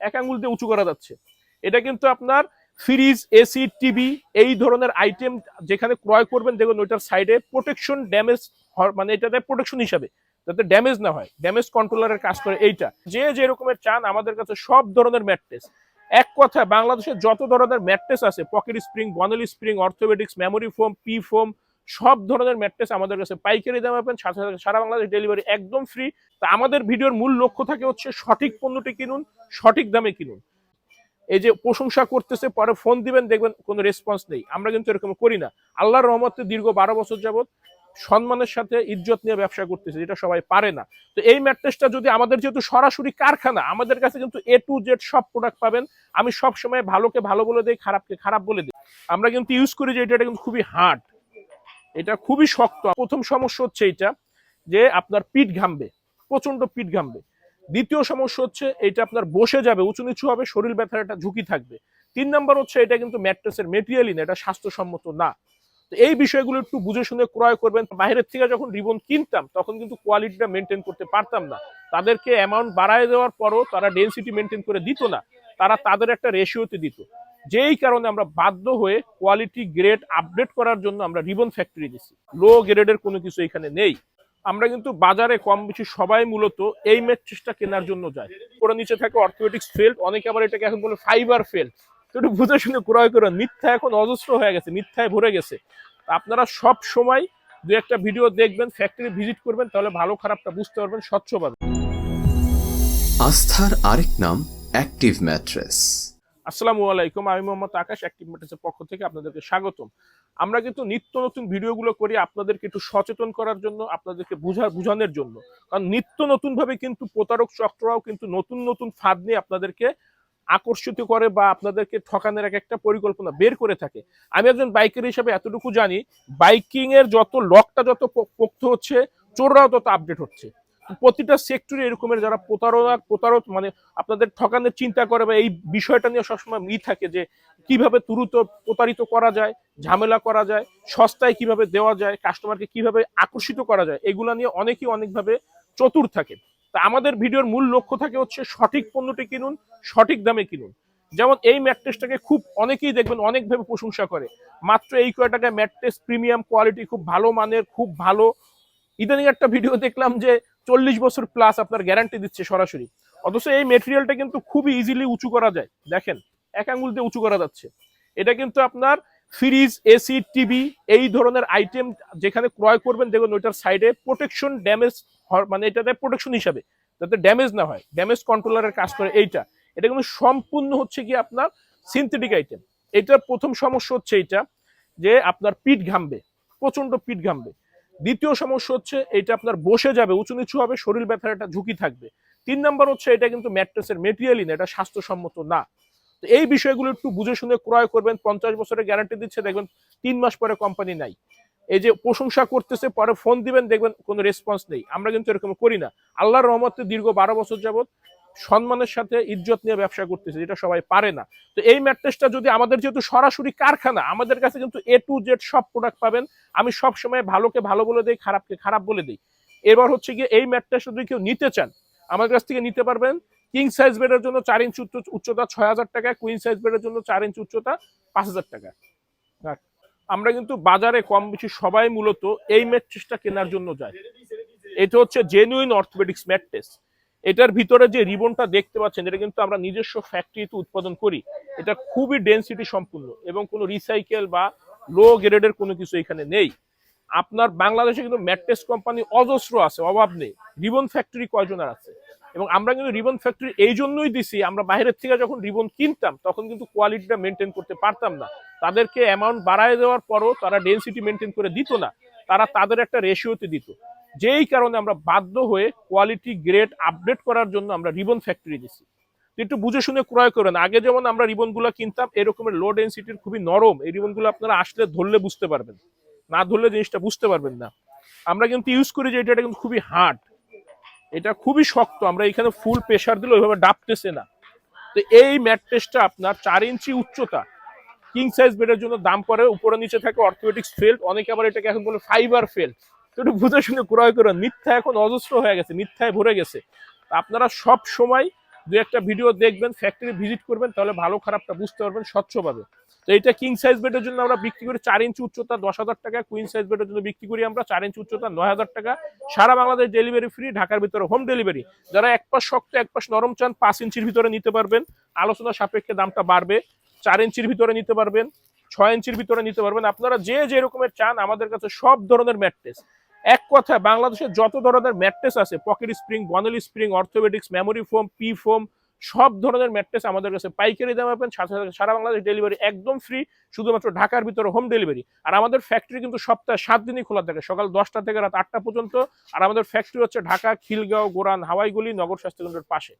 এক আঙ্গুল দিয়ে উঁচু করা যাচ্ছে। এটা কিন্তু আপনার ফ্রিজ, এসি, টিভি এই ধরনের আইটেম যেখানে ক্রয় করবেন, দেখুন ওইটার সাইডে প্রোটেকশন ড্যামেজ মানে এটাতে প্রোটেকশন হিসাবে, যাতে ড্যামেজ না হয় ড্যামেজ কন্ট্রোলারের কাজ করে এইটা। যে যে রকমের চান, আমাদের কাছে সব ধরনের ম্যাট্রেস এক কথায় বাংলাদেশের যত ধরনের ম্যাট্রেস আছে pocket spring bonnell spring orthopaedics memory foam P foam সব ধরনের ম্যাট্রেস আমাদের কাছে পাইকারি দামে পাবেন, সাথে সাথে সারা বাংলাদেশ ডেলিভারি একদম ফ্রি তা আমাদের ভিডিওর মূল লক্ষ্য থাকে হচ্ছে সঠিক পণ্যটি কিনুন, সঠিক দামে কিনুন। এই যে প্রশংসা করতেছে, পরে ফোন দিবেন, দেখবেন কোনো রেসপন্স নেই। আমরা কিন্তু এরকম করি না। আল্লাহর রহমতে দীর্ঘ বারো বছর যাবত সম্মানের সাথে ইজ্জত নিয়ে ব্যবসা করতেছে, যেটা সবাই পারে না। তো এই ম্যাট্রেসটা যদি আমাদের যেহেতু সরাসরি কারখানা, আমাদের কাছে কিন্তু এ টু জেড সব প্রোডাক্ট পাবেন। আমি সব সময় ভালোকে ভালো বলে দিই, খারাপকে খারাপ বলে দিই। আমরা কিন্তু ইউজ করি যে, এটা কিন্তু খুবই হার্ড এটা খুবই শক্ত। প্রথম সমস্যা হচ্ছে এটা যে আপনার পিঠ ঘামবে প্রচণ্ড পিঠ ঘামবে। দ্বিতীয় সমস্যা হচ্ছে এটা আপনার বসে যাবে উঁচু নিচু হবে, শরীর ব্যথার একটা ঝুঁকি থাকবে। তিন নম্বর হচ্ছে এটা কিন্তু ম্যাট্রেসের মেটেরিয়ালই না এটা স্বাস্থ্যসম্মত না। তো এই বিষয়গুলো একটু বুঝে শুনে ক্রয় করবেন। বাইরের থেকে যখন রিবন কিনতাম, তখন কিন্তু কোয়ালিটিটা মেনটেন করতে পারতাম না। তাদেরকে অ্যামাউন্ট বাড়ায় দেওয়ার পরও তারা ডেন্সিটি মেনটেন করে দিত না। তারা তাদের একটা রেশিওতে দিত। যেই কারণে আমরা বাধ্য হয়ে কোয়ালিটি গ্রেড আপডেট করার জন্য আমরা রিবন ফ্যাক্টরি দিছি। লো গ্রেডের কোনো কিছু এখানে নেই। আমরা কিন্তু বাজারে কম বেশি সবাই মূলত এই ম্যাট্রেসটা কেনার জন্য যায় পুরো নিচে থাকে অর্থোপেডিক্স ফেল্ট অনেকে আবার এটাকে এখন বলে ফাইবার ফেল্ট তো একটু বুঝে শুনে ক্রয় করুন মিথ্যা এখন অজস্র হয়ে গেছে, মিথ্যায় ভরে গেছে। আপনারা সব সময় দু একটা ভিডিও দেখবেন ফ্যাক্টরি ভিজিট করবেন, তাহলে ভালো খারাপটা বুঝতে পারবেন স্বচ্ছভাবে আস্থার আরেক নাম অ্যাক্টিভ ম্যাট্রেস আসসালামু আলাইকুম, আমি মোহাম্মদ আকাশ অ্যাক্টিভ মেটাসের পক্ষ থেকে আপনাদেরকে স্বাগতম। আমরা কিন্তু নিত্য নতুন ভিডিওগুলো করি আপনাদেরকে একটু সচেতন করার জন্য, আপনাদেরকে বুঝা বুঝানোর জন্য। কারণ নিত্য নতুন ভাবে কিন্তু প্রতারক চক্ররাও কিন্তু নতুন নতুন ফাঁদ নিয়ে আপনাদেরকে আকর্ষিত করে বা আপনাদেরকে ঠকানোর এক একটা পরিকল্পনা বের করে থাকে। আমি একজন বাইকার হিসেবে এতটুকু জানি বাইকিং এর যত লকটা যত পোক্ত হচ্ছে, চোররাও তত আপডেট হচ্ছে। প্রতিটা সেক্টরে এরকমের যারা প্রতারণা, প্রতারক মানে আপনাদের ঠকানোর চিন্তা করে বা এই বিষয়টা নিয়ে সবসময় ই থাকে যে কীভাবে দ্রুত প্রতারিত করা যায়, ঝামেলা করা যায়, সস্তায় কীভাবে দেওয়া যায় কাস্টমারকে কীভাবে আকর্ষিত করা যায়, এগুলা নিয়ে অনেকেই অনেকভাবে চতুর থাকে। তা আমাদের ভিডিওর মূল লক্ষ্য থাকে হচ্ছে সঠিক পণ্যটি কিনুন, সঠিক দামে কিনুন। যেমন এই ম্যাট্রেসটাকে খুব অনেকেই দেখবেন অনেকভাবে প্রশংসা করে। মাত্র এই কয় টাকায় ম্যাট্রেস প্রিমিয়াম কোয়ালিটি খুব ভালো মানের, খুব ভালো। ইদানিং একটা ভিডিও দেখলাম যে চল্লিশ বছর প্লাস আপনার গ্যারান্টি দিচ্ছে সরাসরি। অথচ এই মেটেরিয়ালটা কিন্তু খুবই ইজিলি উঁচু করা যায়। দেখেন, এক আঙ্গুল দিয়ে উঁচু করা যাচ্ছে। এটা কিন্তু আপনার ফ্রিজ এসি টিভি এই ধরনের আইটেম যেখানে ক্রয় করবেন, দেখুন ওইটার সাইডে প্রোটেকশন ড্যামেজ মানে এটাতে প্রোটেকশন হিসাবে, যাতে ড্যামেজ না হয়। ড্যামেজ কন্ট্রোলারের কাজ করে এইটা। এটা কিন্তু সম্পূর্ণ হচ্ছে কি আপনার সিনথেটিক আইটেম এটার প্রথম সমস্যা হচ্ছে এইটা যে আপনার পিঠ ঘামবে প্রচণ্ড পিঠ ঘামবে। দ্বিতীয় সমস্যা হচ্ছে এটা আপনার বসে যাবে, উঁচু নিচু হবে, শরীর ব্যথার একটা ঝুঁকি থাকবে। তিন নম্বর হচ্ছে এটা কিন্তু ম্যাট্রেসের মেটেরিয়ালই না, এটা স্বাস্থ্যসম্মত না। তো এই বিষয়গুলো একটু বুঝে শুনে ক্রয় করবেন, পঞ্চাশ বছরের গ্যারান্টি দিচ্ছে, দেখবেন তিন মাস পরে কোম্পানি নাই। এই যে প্রশংসা করতেছে, পরে ফোন দিবেন, দেখবেন কোনো রেসপন্স নেই। আমরা কিন্তু এরকম করি না। আল্লাহর রহমতে দীর্ঘ বারো বছর যাবত সম্মানের সাথে ইজ্জত নিয়ে ব্যবসা করতেছে, যেটা সবাই পারে না। তো এই ম্যাট্রেসটা যদি আমাদের যেহেতু সরাসরি কারখানা, আমাদের কাছে কিন্তু এ টু জেড সব প্রোডাক্ট পাবেন। আমি সব সময় ভালোকে ভালো বলে দিই, খারাপকে খারাপ বলে দিই। এবার হচ্ছে গিয়ে এই ম্যাট্রেস যদি কেউ নিতে চান আমার কাছ থেকে নিতে পারবেন। কিং সাইজ বেডের জন্য চার ইঞ্চ উচ্চ- উচ্চতা ছয় হাজার টাকা কুইন সাইজ বেডের জন্য চার ইঞ্চ উচ্চতা পাঁচ হাজার টাকা। আমরা কিন্তু বাজারে কম বেশি সবাই মূলত এই ম্যাট্রেসটা কেনার জন্য যায় এটা হচ্ছে জেনুইন অর্থোপেডিক্স ম্যাট্রেস এটার ভিতরে যে রিবনটা দেখতে পাচ্ছেন, এটা কিন্তু আমরা নিজস্ব ফ্যাক্টরিতে উৎপাদন করি। এটা খুবই ডেন্সিটি সম্পূর্ণ এবং কোনো রিসাইকেল বা লো গ্রেডের কোনো কিছু এখানে নেই। আপনার বাংলাদেশে কিন্তু ম্যাট্রেস কোম্পানি অজস্র আছে, অভাব নেই। রিবন ফ্যাক্টরি কয়জনের আছে? এবং আমরা কিন্তু রিবন ফ্যাক্টরি এই জন্যই দিছি, আমরা বাইরের থেকে যখন রিবন কিনতাম, তখন কিন্তু কোয়ালিটিটা মেনটেন করতে পারতাম না। তাদেরকে অ্যামাউন্ট বাড়ায় দেওয়ার পরও তারা ডেন্সিটি মেনটেন করে দিত না। তারা তাদের একটা রেশিওতে দিত। যেই কারণে আমরা বাধ্য হয়ে কোয়ালিটি গ্রেড আপডেট করার জন্য আমরা রিবন ফ্যাক্টরি তো একটু বুঝে শুনে ক্রয় করেন। আগে যেমন আমরা রিবনগুলো কিনতাম, এরকমের লো ডেন্সিটির খুবই নরম। এই রিবনগুলো আপনারা আসলে ধরলে বুঝতে পারবেন। না ধরলে জিনিসটা বুঝতে পারবেন না। আমরা কিন্তু ইউজ করি যে এটা কিন্তু খুবই হার্ড এটা খুবই শক্ত। আমরা এখানে ফুল প্রেশার দিলে ওইভাবে ডাবতেছে না। তো এই ম্যাট ম্যাট্রেসটা আপনার চার ইঞ্চি উচ্চতা কিং সাইজ বেডের জন্য দাম পরে উপরে নিচে থাকে অর্থোপেডিক্স ফেল্ট অনেকে আবার এটাকে এখন বলে ফাইবার ফেল্ট একটু বুঝে শুনে ক্রয় করেন। মিথ্যা এখন অজস্র হয়ে গেছে, মিথ্যায় ভরে গেছে। আপনারা সব সময় দু একটা ভিডিও দেখবেন ফ্যাক্টরি ভিজিট করবেন, তাহলে ভালো খারাপটা বুঝতে পারবেন স্বচ্ছভাবে। তো এটা কিং সাইজ বেডের জন্য আমরা বিক্রি করি চার ইঞ্চি উচ্চতা দশ হাজার টাকা কুইন সাইজ বেডের জন্য বিক্রি করি আমরা চার ইঞ্চি উচ্চতা নয় হাজার টাকা। সারা বাংলাদেশ ডেলিভারি ফ্রি ঢাকার ভিতরে হোম ডেলিভারি যারা এক পাশ শক্ত, এক পাশ নরম চান, পাঁচ ইঞ্চির ভিতরে নিতে পারবেন। আলোচনা সাপেক্ষে দামটা বাড়বে, চার ইঞ্চির ভিতরে নিতে পারবেন। ছয় ইঞ্চির ভিতরে নিতে পারবেন। আপনারা যে যে রকমের চান, আমাদের কাছে সব ধরনের ম্যাট্রেস এক কথায়, বাংলাদেশে যত ধরনের ম্যাট্রেস আছে, pocket spring, bonnell spring, orthopaedics, memory foam, P foam, সব ধরনের ম্যাট্রেস আমাদের কাছে পাইকারি দামে পাবেন। সাথে সাথে সারা বাংলাদেশ ডেলিভারি একদম ফ্রি, শুধুমাত্র ঢাকার ভিতরে হোম ডেলিভারি। আর আমাদের ফ্যাক্টরি কিন্তু সপ্তাহে সাত দিনই খোলা থাকে, সকাল দশটা থেকে রাত আটটা পর্যন্ত। আর আমাদের ফ্যাক্টরি হচ্ছে ঢাকা, খিলগাঁও, গোরান, হাওয়াইগুলি, নগর স্বাস্থ্য কেন্দ্রের পাশে।